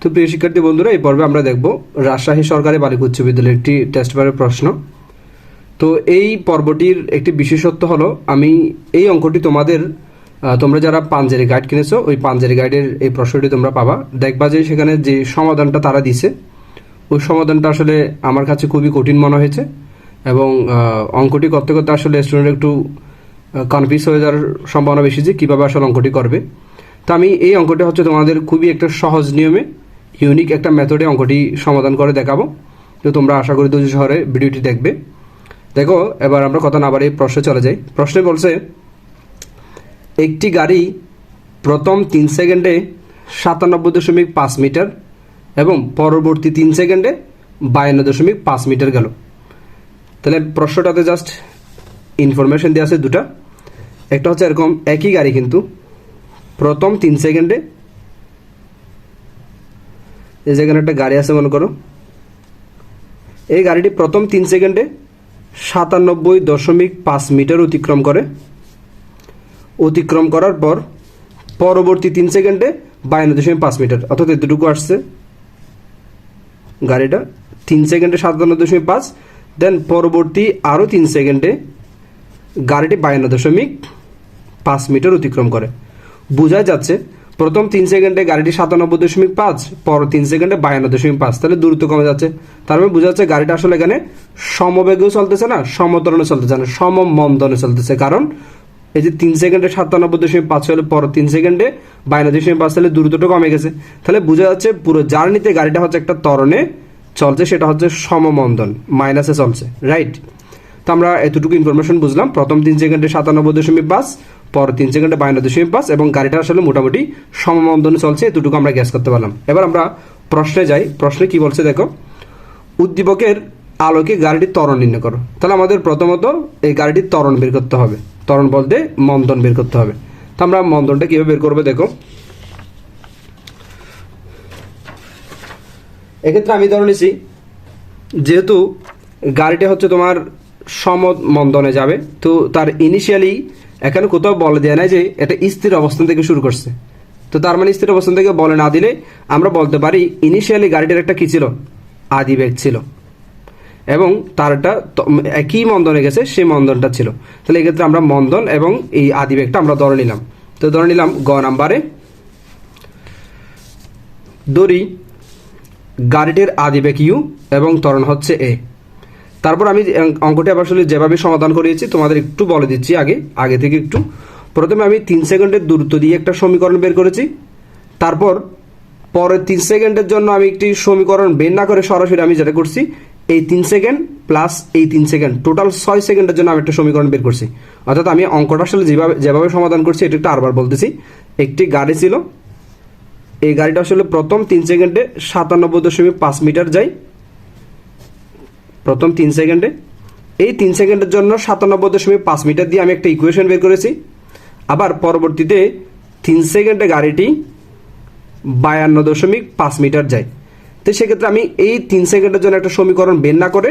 তো প্রিয় শিক্ষার্থী বন্ধুরা, এই পর্বে আমরা দেখব রাজশাহী সরকারি বালিকা উচ্চ বিদ্যালয়ের একটি টেস্ট পেপারের প্রশ্ন। তো এই পর্বটির একটি বিশেষত্ব হলো, আমি এই অঙ্কটি তোমাদের তোমরা যারা পাঞ্জারি গাইড কিনেছো, ওই পাঞ্জারি গাইডের এই প্রশ্নটি তোমরা পাবা। দেখবা যে সেখানে যে সমাধানটা তারা দিছে, ওই সমাধানটা আসলে আমার কাছে খুবই কঠিন মনে হয়েছে এবং অঙ্কটি করতে করতে আসলে স্টুডেন্ট একটু কনফিউজ হয়ে যাওয়ার সম্ভাবনা বেশি যে কীভাবে আসলে অঙ্কটি করবে। তো আমি এই অঙ্কটি হচ্ছে তোমাদের খুবই একটা সহজ নিয়মে ইউনিক একটা মেথডে অঙ্কটি সমাধান করে দেখাবো। তো তোমরা আশা করি দুজি শহরে ভিডিওটি দেখবে। দেখো, এবার আমরা কথা না বাড়িয়ে প্রশ্নে চলে যাই। প্রশ্নে বলছে, একটি গাড়ি প্রথম তিন সেকেন্ডে সাতানব্বই দশমিক পাঁচ মিটার এবং পরবর্তী তিন সেকেন্ডে বায়ান্ন দশমিক পাঁচ মিটার গেল। তাহলে প্রশ্নটাতে জাস্ট ইনফরমেশন দেওয়া আছে দুটা। একটা হচ্ছে এরকম, একই গাড়ি কিন্তু প্রথম তিন সেকেন্ডে এই যেখানে একটা গাড়ি আছে, মনে করো। এই গাড়িটি প্রথম তিন সেকেন্ডে সাতানব্বই দশমিক পাঁচ মিটার অতিক্রম করে। অতিক্রম করার পর পরবর্তী তিন সেকেন্ডে বায়ান্ন দশমিক পাঁচ মিটার, অর্থাৎ এতটুকু আসছে গাড়িটা। তিন সেকেন্ডে সাতান্ন দশমিক পাঁচ, দেন পরবর্তী আরও তিন সেকেন্ডে গাড়িটি বায়ান্ন দশমিক পাঁচ মিটার অতিক্রম করে। বোঝা যাচ্ছে প্রথম তিন সেকেন্ডে গাড়িটি সাতানব্বই দশমিক পাঁচ, পর তিন সেকেন্ডে বায়ান্ন দশমিক পাঁচ। তাহলে দূরত্ব কমে যাচ্ছে। তার মানে বোঝা যাচ্ছে গাড়িটা আসলে এখানে সমবেগেও চলতেছে না, সমতরণে চলতেছে না, সমমন্দনে চলতেছে। কারণ এই যে তিন সেকেন্ডে সাতানব্বই দশমিক পাঁচ হলে, পর তিন সেকেন্ডে বায়ান্ন দশমিক পাঁচ তাহলে দূরত্বটা কমে গেছে। তাহলে বোঝা যাচ্ছে পুরো জার্নিতে গাড়িটা হচ্ছে একটা ত্বরণে চলছে, সেটা হচ্ছে সমমন্দন, মাইনাসে চলছে, রাইট? তো আমরা এতটুকু ইনফরমেশন বুঝলাম। প্রথম তিন সেকেন্ডে সাতানব্বই দশমিক পাঁচ পর তিন সেকেন্ডে বায়ান্ন দশমিক পাঁচ এবং গাড়িটা আসলে মোটামুটি সমমন্দনে চলছে, এতটুকু আমরা গ্যাস করতে পারলাম। এবার আমরা প্রশ্নে যাই। প্রশ্নে কি বলছে দেখো, উদ্দীপকের আলোকে গাড়িটির ত্বরণ নির্ণয় করো। তাহলে আমাদের প্রথমত এই গাড়িটির ত্বরণ বের করতে হবে। ত্বরণ বলতে মন্দন বের করতে হবে। তো আমরা মন্দনটা কীভাবে বের করব দেখো। এক্ষেত্রে আমি ধরে নিছি, যেহেতু গাড়িটা হচ্ছে তোমার সম মন্দনে যাবে, তো তার ইনিশিয়ালি এখানে কোথাও বলে দেয় নাই যে এটা স্থির অবস্থান থেকে শুরু করছে। তো তার মানে স্থির অবস্থান থেকে বলে না দিলে আমরা বলতে পারি ইনিশিয়ালি গাড়িটার একটা কী ছিল? আদি বেগ ছিল। এবং তারটা একই মন্দনে গেছে? সেই মন্দনটা ছিল। তাহলে এক্ষেত্রে আমরা মন্দন এবং এই আদি বেগটা আমরা ধরে নিলাম। তো ধরে নিলাম গ নাম্বারে। দড়ি, গাড়িটির আদিবেগ ইউ এবং ত্বরণ হচ্ছে এ তারপর আমি অঙ্কটি আবার আসলে যেভাবে সমাধান করিয়েছি, তোমাদের একটু বলে দিচ্ছি আগে আগে থেকে একটু। প্রথমে আমি তিন সেকেন্ডের দূরত্ব দিয়ে একটা সমীকরণ বের করেছি। তারপর পরের তিন সেকেন্ডের জন্য আমি একটি সমীকরণ বের না করে সরাসরি আমি যেটা করছি, এই তিন সেকেন্ড প্লাস এই তিন সেকেন্ড টোটাল ছয় সেকেন্ডের জন্য আমি একটা সমীকরণ বের করছি। অর্থাৎ আমি অঙ্কটা আসলে যেভাবে যেভাবে সমাধান করছি, এটা একটু আরবার বলতেছি। একটি গাড়ি ছিল, এই গাড়িটা আসলে প্রথম তিন সেকেন্ডে সাতানব্বই দশমিক পাঁচ মিটার যায়। প্রথম তিন সেকেন্ডে। এই তিন সেকেন্ডের জন্য সাতানব্বই দশমিক পাঁচ মিটার দিয়ে আমি একটা ইকুয়েশন বের করেছি। আবার পরবর্তীতে তিন সেকেন্ডে গাড়িটি বায়ান্ন দশমিক পাঁচ মিটার যায়। তো সেক্ষেত্রে আমি এই তিন সেকেন্ডের জন্য একটা সমীকরণ বের না করে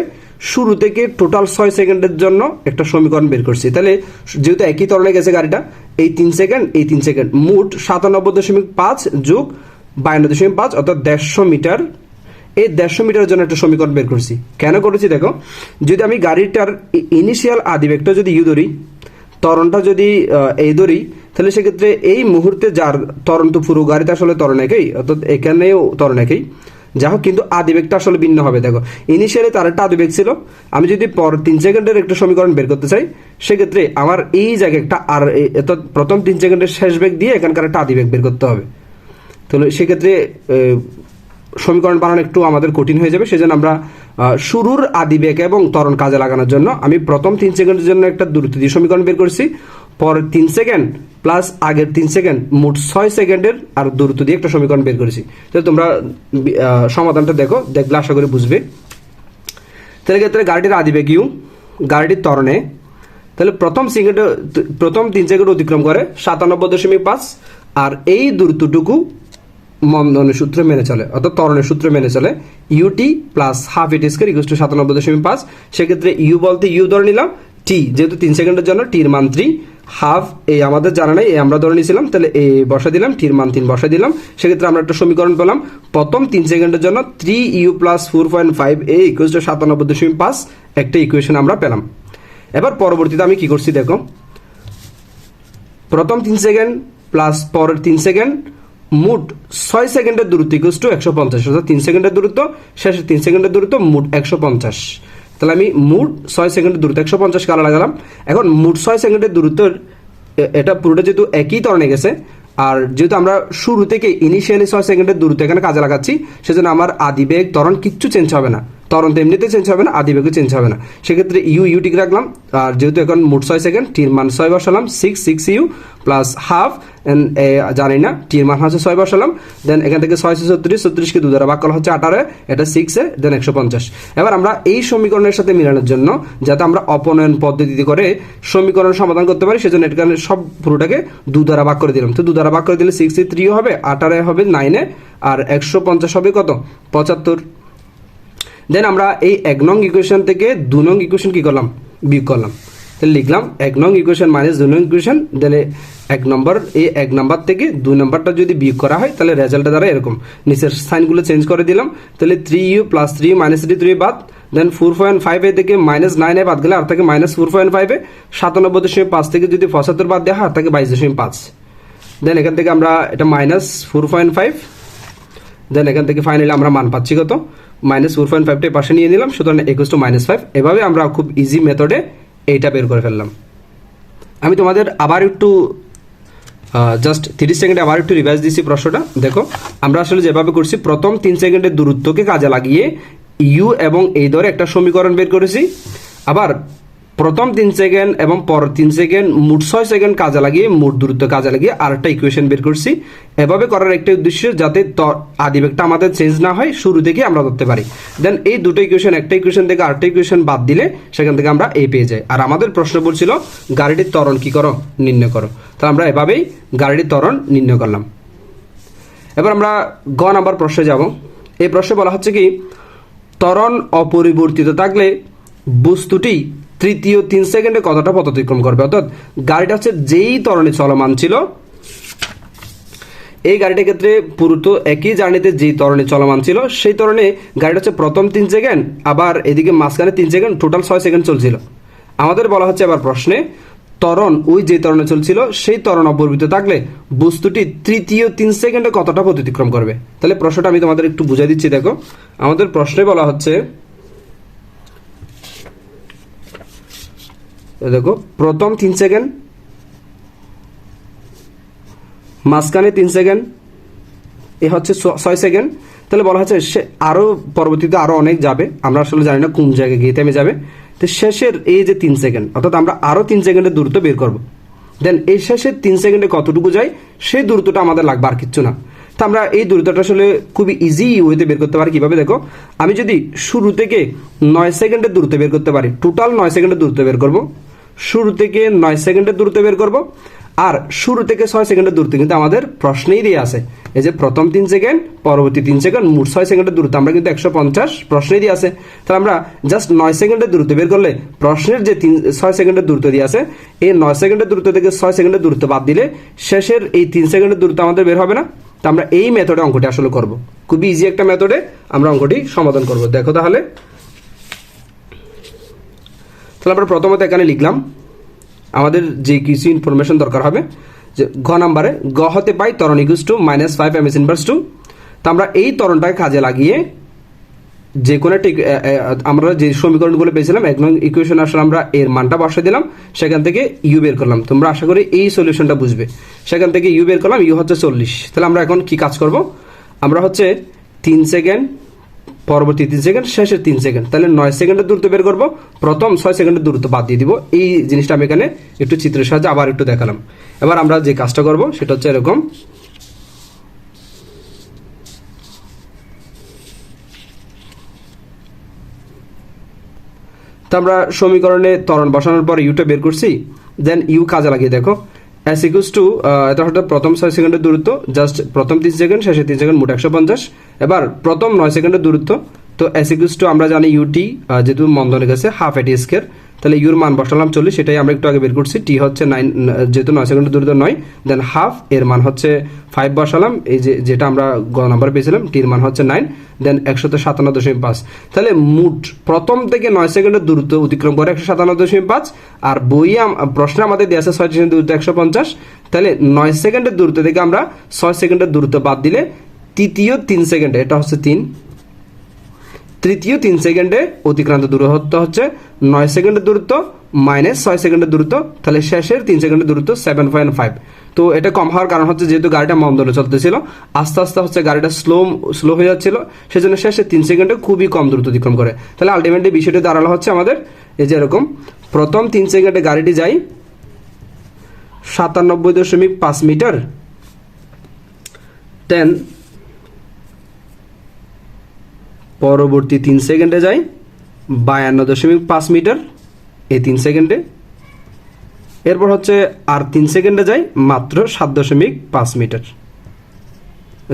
শুরু থেকে টোটাল ছয় সেকেন্ডের জন্য একটা সমীকরণ বের করছি। তাহলে যেহেতু একই তরণে গেছে গাড়িটা, এই তিন সেকেন্ড, এই তিন সেকেন্ড, মোট সাতানব্বই দশমিক পাঁচ যোগ বায়ান্ন দশমিক পাঁচ, অর্থাৎ দেড়শো মিটার এই দেড়শো মিটারের জন্য একটা সমীকরণ বের করছি। কেন করেছি দেখো? যদি আমি গাড়িটার ইনিশিয়াল আদিবেগটা যদি ইউ ধরি, ত্বরণটা যদি এই ধরি, তাহলে সেক্ষেত্রে এই মুহূর্তে যার তরণ তো পুরো গাড়িতে আসলে তরণ একই, অর্থাৎ এখানেও তরণ একই। যা হোক, কিন্তু আদিবেগটা আসলে ভিন্ন হবে, দেখো। ইনিশিয়ালি তার একটা আদিবেগ ছিল। আমি যদি পর তিন সেকেন্ডের একটা সমীকরণ বের করতে চাই, সেক্ষেত্রে আমার এই জায়গায় একটা আর প্রথম তিন সেকেন্ডের শেষ বেগ দিয়ে এখানকার একটা আদিবেগ বের করতে হবে। তাহলে সেক্ষেত্রে সমীকরণ বানানো একটু আমাদের কঠিন হয়ে যাবে, সেজন্য আমরা শুরুর আদিবেগ এবং ত্বরণ কাজে লাগানোর জন্য আমি প্রথম তিন সেকেন্ডের জন্য একটা দূরত্ব দিয়ে সমীকরণ বের করছি, পরের তিন সেকেন্ড প্লাস আগের তিন সেকেন্ড, মোট ছয় সেকেন্ডের আর দূরত্ব দিয়ে একটা সমীকরণ বের করেছি। তাহলে তোমরা সমাধানটা দেখো, দেখলে আশা করি বুঝবে। তাহলে ক্ষেত্রে গাড়িটির আদিবেগ ইউ গাড়িটির ত্বরণে, তাহলে প্রথম সেকেন্ডে, প্রথম তিন সেকেন্ড অতিক্রম করে সাতানব্বই দশমিক পাঁচ, আর এই দূরত্বটুকু মন্দনের সূত্র মেনে চলে, অর্থাৎ ত্বরণের সূত্র মেনে চলে। U t plus half at square equal to সাতানব্বই দশমিক পাঁচ। সেক্ষেত্রে ইউ বলতে ইউ ধরে নিলাম টি যেহেতু তিন সেকেন্ডের জন্য টির মান থ্রি হাফ এই আমাদের জানা নেই এই আমরা ধরে নিয়েছিলাম, তাহলে এ বসা দিলাম টির মান তিন বসা দিলাম। সেক্ষেত্রে আমরা একটা সমীকরণ পেলাম, প্রথম তিন সেকেন্ডের জন্য three u plus four point five a equal to সাতানব্বই দশমিক পাঁচ, একটা ইকুয়েশন আমরা পেলাম। এবার পরবর্তীতে আমি কি করছি, দেখো। প্রথম তিন সেকেন্ড প্লাস পরের তিন সেকেন্ড মোট ছয় সেকেন্ডের দূরত্ব ইকুয়াল টু একশো পঞ্চাশ, অর্থাৎ তিন সেকেন্ডের দূরত্ব, শেষে তিন সেকেন্ডের দূরত্ব, মোট একশো পঞ্চাশ। তাহলে আমি মোট ছয় সেকেন্ডের দূরত্ব, একশো পঞ্চাশ আলাদা লাগালাম এখন মোট ছয় সেকেন্ডের দূরত্বের এটা পুরোটা যেহেতু একই তরণে গেছে, আর যেহেতু আমরা শুরু থেকে ইনিশিয়ালি ছয় সেকেন্ডের দূরত্ব এখানে কাজে লাগাচ্ছি, সেজন্য আমার আদিবেগ ত্বরণ কিচ্ছু চেঞ্জ হবে না। ত্বরণ তো এমনিতে চেঞ্জ হবে না আদিবেগও চেঞ্জ হবে না। সেক্ষেত্রে ইউ ইউ ঠিক রাখলাম। আর যেহেতু এখন মোট ছয় সেকেন্ড টির মান ছয় বসালাম six six u plus half জানি না টির মান হচ্ছে ছয় বসালাম। দেন এখান থেকে ছয় ছত্রিশ ছত্রিশকে দু দ্বারা ভাগ হচ্ছে আঠারো, এটা সিক্সে দেন একশো পঞ্চাশ। এবার আমরা এই সমীকরণের সাথে মিলানোর জন্য, যাতে আমরা অপনয়ন পদ্ধতিতে করে সমীকরণ সমাধান করতে পারি, সেজন্য এখানে সব পুরোটাকে দু দ্বারা ভাগ করে দিলাম। তো দু দ্বারা ভাগ করে দিলে সিক্সে থ্রিও হবে, আঠারো হবে নাইনে আর একশো পঞ্চাশ হবে কত? পঁচাত্তর। দেন আমরা এই এক নং ইকুয়েশন থেকে দু নং ইকুয়েশন কি করলাম? বিয়োগ করলাম। তাহলে লিখলাম এক নং ইকুয়েশন মাইনাস দু নং ইকুয়েশন তাহলে এক নম্বর, এই এক নম্বর থেকে দু নম্বরটা যদি বিয়োগ করা হয়, তাহলে রেজাল্টটা দ্বারা এরকম। নিচের সাইনগুলো চেঞ্জ করে দিলাম, তাহলে three u plus three minus three three বাদ দেন ফোর পয়েন্ট ফাইভ এ থেকে মাইনাস নাইন এ বাদ গেলে আর থেকে মাইনাস ফোর পয়েন্ট ফাইভে সাতানব্বই দশমিক পাঁচ থেকে যদি পঁচাত্তর বাদ দেওয়া হয়, আর থেকে বাইশ দশমিক পাঁচ। দেন এখান থেকে আমরা এটা minus four point five then এখান থেকে ফাইনালি আমরা মান পাচ্ছি কত? মাইনাস ফোর পয়েন্ট ফাইভটা পাশে নিয়ে নিলাম, সুতরাং একুশ টু মাইনাস ফাইভ এভাবে আমরা খুব ইজি মেথডে এইটা বের করে ফেললাম। আমি তোমাদের আবার একটু জাস্ট তিরিশ সেকেন্ডে আবার একটু রিভাইজ দিচ্ছি প্রশ্নটা। দেখো, আমরা আসলে যেভাবে করছি, প্রথম তিন সেকেন্ডের দূরত্বকে কাজে লাগিয়ে ইউ এবং এই ধরে একটা সমীকরণ বের করেছি। আবার প্রথম তিন সেকেন্ড এবং পরের তিন সেকেন্ড মোট ছয় সেকেন্ড কাজে লাগিয়ে, মোট দূরত্ব কাজে লাগিয়ে আরেকটা ইকুয়েশন বের করছি। এভাবে করার একটা উদ্দেশ্য যাতে ত- আদিবেগটা আমাদের চেঞ্জ না হয়, শুরু থেকে আমরা ধরতে পারি। দেন এই দুটো ইকুয়েশন একটা ইকুয়েশন থেকে আরেকটা ইকুয়েশন বাদ দিলে সেখান থেকে আমরা এই পেয়ে যাই। আর আমাদের প্রশ্ন বলছিল, গাড়িটির ত্বরণ কি করো? নির্ণয় করো। তো আমরা এভাবেই গাড়িটির ত্বরণ নির্ণয় করলাম। এবার আমরা গ নাম্বার প্রশ্নে যাব। এই প্রশ্নে বলা হচ্ছে কি, ত্বরণ অপরিবর্তিত থাকলে বস্তুটি তৃতীয় তিন সেকেন্ডে কতটা পথ অতিক্রম করবে। অর্থাৎ গাড়িটা হচ্ছে যেই ত্বরণে চলমান ছিল, এই গাড়িটার ক্ষেত্রে পুরুত একই জার্নিতে যেই ত্বরণে চলমান ছিল, সেই তরণে গাড়িটা হচ্ছে প্রথম তিন সেকেন্ড, আবার এদিকে মাঝখানে তিন সেকেন্ড, টোটাল ছয় সেকেন্ড চলছিল। আমাদের বলা হচ্ছে আবার প্রশ্নে, তরণ ওই যে তরণে চলছিল, সেই তরণ অপরবিত থাকলে বস্তুটি তৃতীয় তিন সেকেন্ডে কতটা অতিক্রম করবে? তাহলে প্রশ্নটা আমি তোমাদের একটু বুঝাই দিচ্ছি, দেখো। আমাদের প্রশ্নে বলা হচ্ছে দেখো, প্রথম তিন সেকেন্ড মাঝখানে তিন সেকেন্ড এ হচ্ছে ছয় সেকেন্ড তাহলে বলা হচ্ছে সে আরও পরবর্তীতে আরও অনেক যাবে। আমরা আসলে জানি না কোন জায়গায় গিয়ে থেমে যাবে। তো শেষের এই যে তিন সেকেন্ড অর্থাৎ আমরা আরও তিন সেকেন্ডের দূরত্ব বের করব। দেন এই শেষের তিন সেকেন্ডে কতটুকু যায়, সেই দূরত্বটা আমাদের লাগবে আর কিচ্ছু না। তো আমরা এই দূরত্বটা আসলে খুবই ইজি ওয়েতে বের করতে পারি। কীভাবে? দেখো, আমি যদি শুরু থেকে নয় সেকেন্ডের দূরত্ব বের করতে পারি টোটাল নয় সেকেন্ডের দূরত্ব বের করব। শুরু থেকে নয় সেকেন্ডের দূরত্ব বের করব। আর শুরু থেকে ছয় সেকেন্ডের দূরত্ব কিন্তু আমাদের প্রশ্নেই দিয়ে আছে। এই যে প্রথম তিন সেকেন্ড, পরবর্তী তিন সেকেন্ড, মোট ছয় সেকেন্ডের দূরত্ব, আমরা কিন্তু একশো পঞ্চাশ প্রশ্নেই দিয়ে আছে। তাহলে আমরা জাস্ট নয় সেকেন্ডের দূরত্ব বের করলে প্রশ্নের যে তিন, ছয় সেকেন্ডের দূরত্ব দিয়ে আছে, এই নয় সেকেন্ডের দূরত্ব থেকে ছয় সেকেন্ডের দূরত্ব বাদ দিলে শেষের এই তিন সেকেন্ডের দূরত্ব আমাদের বের হবে না। তো আমরা এই মেথডে অঙ্কটি আসলে করব। খুবই ইজি একটা মেথডে আমরা অঙ্কটি সমাধান করব। দেখো তাহলে তাহলে আমরা প্রথমত এখানে লিখলাম, আমাদের যে কিছু ইনফরমেশন দরকার হবে, যে ঘ নাম্বারে গ হতে পাই তরণ equals to minus five m s inverse two তো আমরা এই তরণটাকে কাজে লাগিয়ে যে কোনো একটা আমরা যে সমীকরণগুলো পেয়েছিলাম, এক নং ইকুয়েশন আসলে আমরা এর মানটা বসে দিলাম, সেখান থেকে ইউ বের করলাম। তোমরা আশা করি এই সলিউশনটা বুঝবে। সেখান থেকে ইউ বের করলাম ইউ হচ্ছে চল্লিশ। তাহলে আমরা এখন কি কাজ করব? আমরা হচ্ছে তিন সেকেন্ড পরবর্তী তিন সেকেন্ড শেষের তিন সেকেন্ড, তাহলে নয় সেকেন্ডের দূরত্ব বের করব। প্রথম ছয় সেকেন্ডের দূরত্ব বাদ দিয়ে দিব। এই জিনিসটা আমি এখানে একটু চিত্রের সাহায্যে আবার একটু দেখালাম। এবার আমরা যে কাজটা করব, সেটা হচ্ছে এরকম। তো আমরা সমীকরণে ত্বরণ বসানোর পর ইউটা বের করছি। দেন ইউ কাজে লাগিয়ে দেখো। এস ইকুয়াস টু এটা হঠাৎ প্রথম ছয় সেকেন্ডের দূরত্ব জাস্ট প্রথম তিন সেকেন্ড শেষে তিন সেকেন্ড, মোট একশো পঞ্চাশ। এবার প্রথম নয় সেকেন্ডের দূরত্ব। তো এস ইকুয়াস টু আমরা জানি ইউটি যেহেতু মন্দনে গেছে হাফ এটি স্কোয়ার তাহলে ইউর মান বসালাম চল্লিশ, সেটাই আমরা একটু আগে বের করছি। টি হচ্ছে নাইন যেহেতু নয় সেকেন্ডের দূরত্ব নয় দেন হাফ এর মান হচ্ছে ফাইভ বসালাম। এই যে, যেটা আমরা গ নাম্বার পেয়েছিলাম টির মান হচ্ছে নাইন দেন একশত সাতান্ন দশমিক পাঁচ। তাহলে মোট প্রথম থেকে নয় সেকেন্ডের দূরত্ব অতিক্রম করে একশো সাতান্ন দশমিক পাঁচ, আর বইয়ে প্রশ্নে আমাদের দেওয়া আছে ছয় সেকেন্ডের দূরত্ব একশো পঞ্চাশ। তাহলে নয় সেকেন্ডের দূরত্ব থেকে আমরা ছয় সেকেন্ডের দূরত্ব বাদ দিলে তৃতীয় তিন সেকেন্ডে, এটা হচ্ছে তিন। তৃতীয় তিন সেকেন্ডে অতিক্রান্ত দূরত্ব হচ্ছে নয় সেকেন্ডের দূরত্ব মাইনাস ছয় সেকেন্ডের দূরত্ব, তাহলে শেষের তিন সেকেন্ডের দূরত্ব সেভেন পয়েন্ট ফাইভ তো এটা কম হওয়ার কারণ হচ্ছে যেহেতু গাড়িটা মন্দলে চলতেছিল, আস্তে আস্তে হচ্ছে গাড়িটা স্লো স্লো হয়ে যাচ্ছিল, সেজন্য শেষে তিন সেকেন্ডে খুবই কম দূরত্ব অতিক্রম করে। তাহলে আলটিমেটলি বিষয়টি দাঁড়াল হচ্ছে আমাদের এই যে এরকম, প্রথম তিন সেকেন্ডে গাড়িটি যায় সাতানব্বই দশমিক পাঁচ মিটার টেন পরবর্তী তিন সেকেন্ডে যাই। বায়ান্ন দশমিক পাঁচ মিটার। এই তিন সেকেন্ডে। এরপর হচ্ছে আর তিন সেকেন্ডে যাই, মাত্র সাত দশমিক পাঁচ মিটার।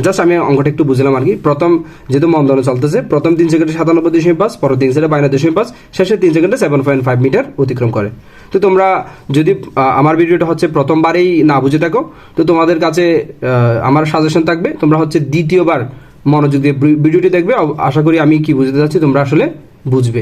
জাস্ট আমি অঙ্কটা একটু বুঝলাম আর কি। প্রথম যেহেতু মন্দনে চলতেছে, প্রথম তিন সেকেন্ডে সাতানব্বই দশমিক পাঁচ, পর তিন সেকেন্ডে বায়ান্ন দশমিক পাঁচ, শেষে তিন সেকেন্ডে সেভেন পয়েন্ট ফাইভ মিটার অতিক্রম করে। তো তোমরা যদি আমার ভিডিওটা হচ্ছে প্রথমবারেই না বুঝে থাকো, তো তোমাদের কাছে আমার সাজেশন থাকবে, তোমরা হচ্ছে দ্বিতীয়বার মনোযোগ দিয়ে ভিডিওটি দেখবে। আশা করি আমি কি বুঝতে চাচ্ছি তোমরা আসলে বুঝবে।